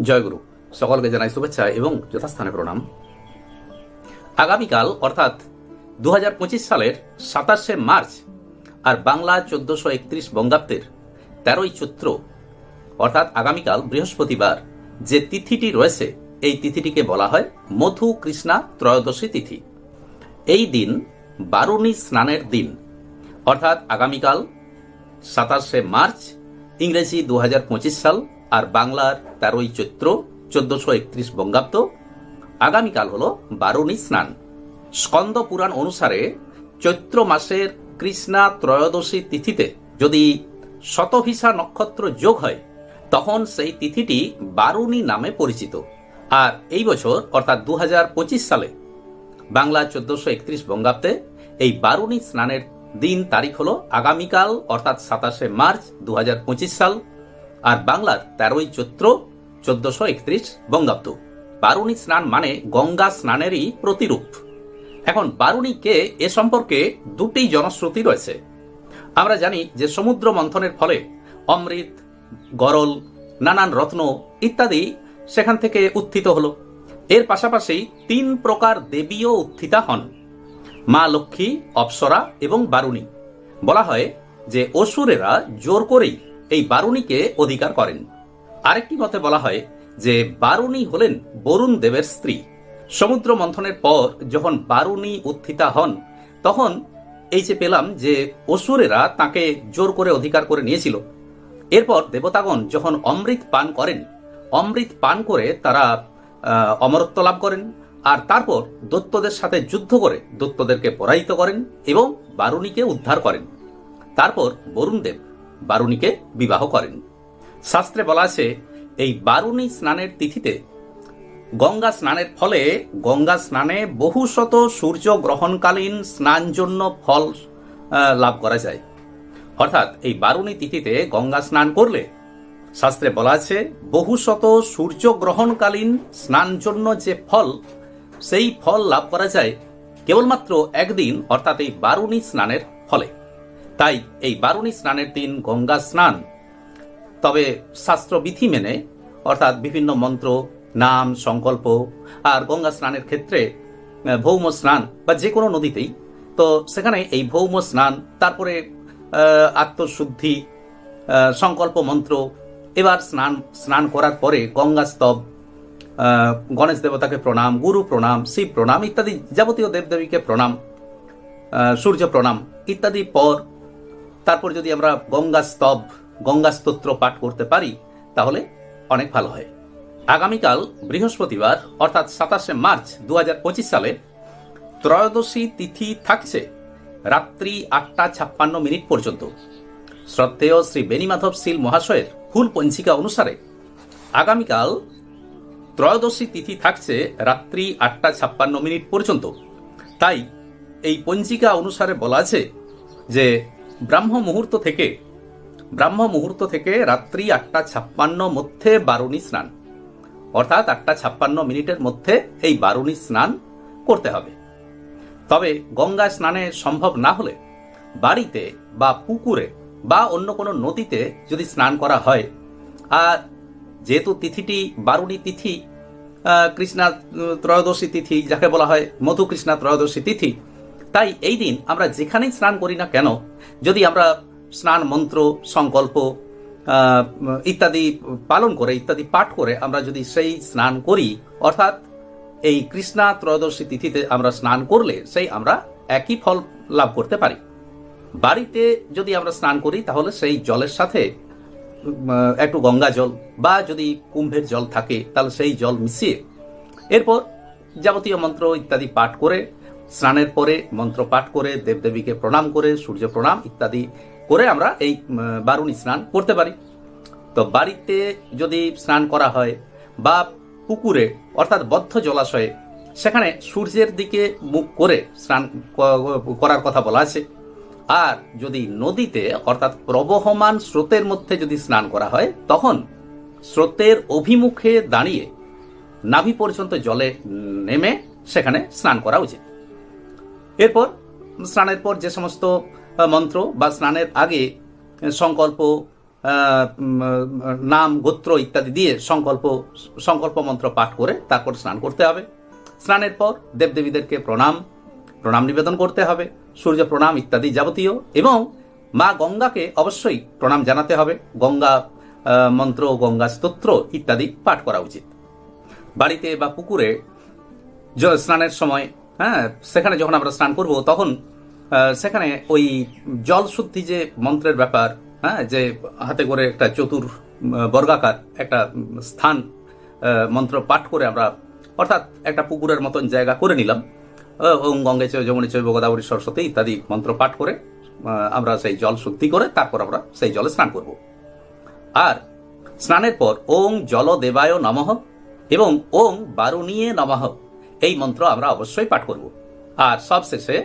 জয়গুরু, সকলকে জানাই শুভেচ্ছা এবং যথাস্থানে প্রণাম। আগামীকাল, অর্থাৎ দু হাজার পঁচিশ সালের সাতাশে মার্চ আর বাংলা চোদ্দশো একত্রিশ বঙ্গাব্দের তেরোই চৈত্র, অর্থাৎ আগামীকাল বৃহস্পতিবার, যে তিথিটি রয়েছে, এই তিথিটিকে বলা হয় মধু কৃষ্ণা ত্রয়োদশী তিথি। এই দিন বারুণী স্নানের দিন, অর্থাৎ আগামীকাল সাতাশে মার্চ, ইংরেজি দু হাজার পঁচিশ সাল আর বাংলার তেরোই চৈত্র চোদ্দশো একত্রিশ বঙ্গাব্দ। আগামীকাল হল বারুণী স্নান। স্কন্দ পুরাণ অনুসারে চৈত্র মাসের কৃষ্ণা ত্রয়োদশী তিথিতে যদি শতভিসা নক্ষত্র যোগ হয়, তখন সেই তিথিটি বারুণী নামে পরিচিত। আর এই বছর, অর্থাৎ দু হাজার পঁচিশ সালে, বাংলা চোদ্দশো একত্রিশ বঙ্গাব্দে এই বারুণী স্নানের দিন তারিখ হল আগামীকাল, অর্থাৎ সাতাশে মার্চ দু হাজার পঁচিশ সাল। আর বাংলার তেরোই চৈত্র চোদ্দশো একত্রিশ বঙ্গাব্দ। বারুণী স্নান মানে গঙ্গা স্নানেরই প্রতিরূপ। এখন বারুণী কে এ সম্পর্কে দুটি জনশ্রুতি রয়েছে। আমরা জানি যে সমুদ্র মন্থনের ফলে অমৃত, গরল, নানান রত্ন ইত্যাদি সেখান থেকে উত্থিত হলো। এর পাশাপাশি তিন প্রকার দেবীও উত্থিতা হন। মা লক্ষ্মী, অপ্সরা এবং বারুণী। বলা হয় যে অসুরেরা জোর করেই এই বারুণীকে অধিকার করেন। আরেকটি মতে বলা হয় যে বারুণী হলেন বরুণ দেবের স্ত্রী। সমুদ্র মন্থনের পর যখন বারুণী উত্থিতা হন, তখন এই যে পেলাম যে অসুরেরা তাকে জোর করে অধিকার করে নিয়েছিল। এরপর দেবতাগণ যখন অমৃত পান করেন, অমৃত পান করে তারা অমরত্ব লাভ করেন আর তারপর দত্তদের সাথে যুদ্ধ করে দত্তদেরকে পরাজিত করেন এবং বারুণীকে উদ্ধার করেন। তারপর বরুণদেব বারুণীকে বিবাহ করেন। শাস্ত্রে বলা আছে, এই বারুণী স্নানের তিথিতে গঙ্গা স্নানের ফলে গঙ্গা স্নানে বহু শত সূর্য গ্রহণকালীন স্নান জন্য ফল লাভ করা যায়। অর্থাৎ এই বারুণী তিথিতে গঙ্গা স্নান করলে শাস্ত্রে বলা আছে, বহু শত সূর্য গ্রহণকালীন স্নান জন্য যে ফল, সেই ফল লাভ করা যায় কেবলমাত্র একদিন, অর্থাৎ এই বারুণী স্নানের ফলে। তাই এই বারুণী স্নানের দিন গঙ্গা স্নান। তবে শাস্ত্রবিধি মেনে, অর্থাৎ বিভিন্ন মন্ত্র, নাম, সংকল্প আর গঙ্গা স্নানের ক্ষেত্রে ভৌম স্নান বা যে কোনো নদীতেই, তো সেখানে এই ভৌম স্নান, তারপরে আত্মশুদ্ধি সংকল্প মন্ত্র, এবার স্নান স্নান করার পরে গঙ্গা স্তব গণেশ দেবতাকে প্রণাম, গুরু প্রণাম, শিব প্রণাম ইত্যাদি যাবতীয় দেবদেবীকে প্রণাম সূর্য প্রণাম ইত্যাদি পর তারপর যদি আমরা গঙ্গা স্তব, গঙ্গা স্তোত্র পাঠ করতে পারি, তাহলে অনেক ভালো হয়। আগামীকাল বৃহস্পতিবার, অর্থাৎ সাতাশে মার্চ দু হাজার পঁচিশ সালে ত্রয়োদশী তিথি থাকছে রাত্রি আটটা ছাপ্পান্ন মিনিট পর্যন্ত। শ্রদ্ধেয় শ্রী বেণীমাধব শীল মহাশয়ের ফুল পঞ্জিকা অনুসারে আগামীকাল ত্রয়োদশী তিথি থাকছে রাত্রি আটটা ছাপ্পান্ন মিনিট পর্যন্ত। তাই এই পঞ্জিকা অনুসারে বলা আছে যে ব্রাহ্ম মুহূর্ত থেকে, ব্রাহ্ম মুহূর্ত থেকে রাত্রি আটটা ছাপ্পান্ন মধ্যে বারুণী স্নান। অর্থাৎ আটটা ছাপ্পান্ন মিনিটের মধ্যে এই বারুণী স্নান করতে হবে। তবে গঙ্গা স্নানে সম্ভব না হলে বাড়িতে বা পুকুরে বা অন্য কোনো নদীতে যদি স্নান করা হয়, আর যেহেতু তিথিটি বারুণী তিথি কৃষ্ণা ত্রয়োদশী তিথি যাকে বলা হয় মধু কৃষ্ণা ত্রয়োদশী তিথি তাই এই দিন আমরা যেখানেই স্নান করি না কেন, যদি আমরা স্নান মন্ত্র, সংকল্প ইত্যাদি পালন করে, ইত্যাদি পাঠ করে আমরা যদি সেই স্নান করি, অর্থাৎ এই কৃষ্ণা ত্রয়োদশী তিথিতে আমরা স্নান করলে সেই আমরা একই ফল লাভ করতে পারি। বাড়িতে যদি আমরা স্নান করি, তাহলে সেই জলের সাথে একটু গঙ্গা জল বা যদি কুম্ভের জল থাকে, তাহলে সেই জল মিশিয়ে এরপর যাবতীয় মন্ত্র ইত্যাদি পাঠ করে স্নানের পরে মন্ত্র পাঠ করে, দেবদেবীকে প্রণাম করে, সূর্য প্রণাম ইত্যাদি করে আমরা এই বারুণী স্নান করতে পারি। তো বাড়িতে যদি স্নান করা হয় বা পুকুরে, অর্থাৎ বদ্ধ জলাশয়ে, সেখানে সূর্যের দিকে মুখ করে স্নান করার কথা বলা আছে। আর যদি নদীতে, অর্থাৎ প্রবহমান স্রোতের মধ্যে যদি স্নান করা হয়, তখন স্রোতের অভিমুখে দাঁড়িয়ে নাভি পর্যন্ত জলে নেমে সেখানে স্নান করা উচিত। এরপর স্নানের পর যে সমস্ত মন্ত্র বা স্নানের আগে সংকল্প নাম, গোত্র ইত্যাদি দিয়ে সংকল্প সংকল্প মন্ত্র পাঠ করে তারপর স্নান করতে হবে। স্নানের পর দেবদেবীদেরকে প্রণাম প্রণাম নিবেদন করতে হবে, সূর্য প্রণাম ইত্যাদি যাবতীয় এবং মা গঙ্গাকে অবশ্যই প্রণাম জানাতে হবে। গঙ্গা মন্ত্র, গঙ্গা স্তোত্র ইত্যাদি পাঠ করা উচিত। বাড়িতে বা পুকুরে স্নানের সময় হ্যাঁ সেখানে যখন আমরা স্নান করব, তখন সেখানে ওই জল শুদ্ধি যে মন্ত্রের ব্যাপার হ্যাঁ যে হাতে করে একটা চতুর বর্গাকার একটা স্থান মন্ত্র পাঠ করে আমরা, অর্থাৎ একটা পুকুরের মতন জায়গা করে নিলাম। ওম গঙ্গে চৈব যমুনে চৈব গোদাবরী সরস্বতী ইত্যাদি মন্ত্র পাঠ করে আমরা সেই জল শুদ্ধি করে তারপর আমরা সেই জলে স্নান করব। আর স্নানের পর ওং জল দেবায় নমঃ এবং ওং বারুণীয়ে নমঃ। এই মন্ত্র আমরা অবশ্যই পাঠ করব। আর সব শেষে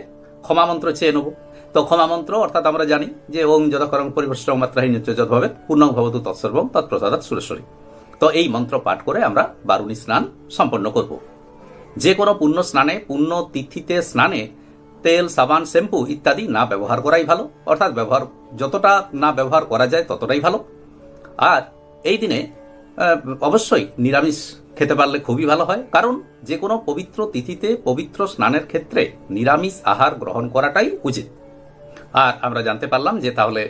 ক্ষমা মন্ত্র চেয়ে নেব। তো ক্ষমা মন্ত্র অর্থাৎ আমরা জানি যে ওং যদকরং পরিবেষ্ট মাত্রাহীন যদ্ভাবে পূর্ণং ভবতু তৎসর্বং তৎপ্রসাদাত সুরেশ্বরী। তো এই মন্ত্র পাঠ করে আমরা বারুণী স্নান সম্পন্ন করব। যে কোনো পুণ্য স্নানে পুণ্য তিথিতে স্নানে তেল, সাবান, শ্যাম্পু ইত্যাদি না ব্যবহার করাই ভালো। অর্থাৎ ব্যবহার, যতটা না ব্যবহার করা যায় ততটাই ভালো। আর এই দিনে অবশ্যই নিরামিষ খেতে পারলে খুবই ভালো হয়। কারণ যে কোনো পবিত্র তিথিতে পবিত্র স্নানের ক্ষেত্রে নিরামিষ আহার গ্রহণ করাটাই উচিত। আর আমরা জানতে পারলাম যে তাহলে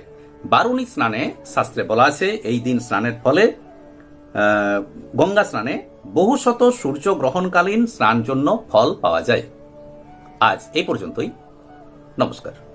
বারুণী স্নানে শাস্ত্রে বলা আছে, এই দিন স্নানের ফলে গঙ্গা স্নানে বহু শত সূর্য গ্রহণকালীন স্নান জন্য ফল পাওয়া যায়। আজ এই পর্যন্তই। নমস্কার।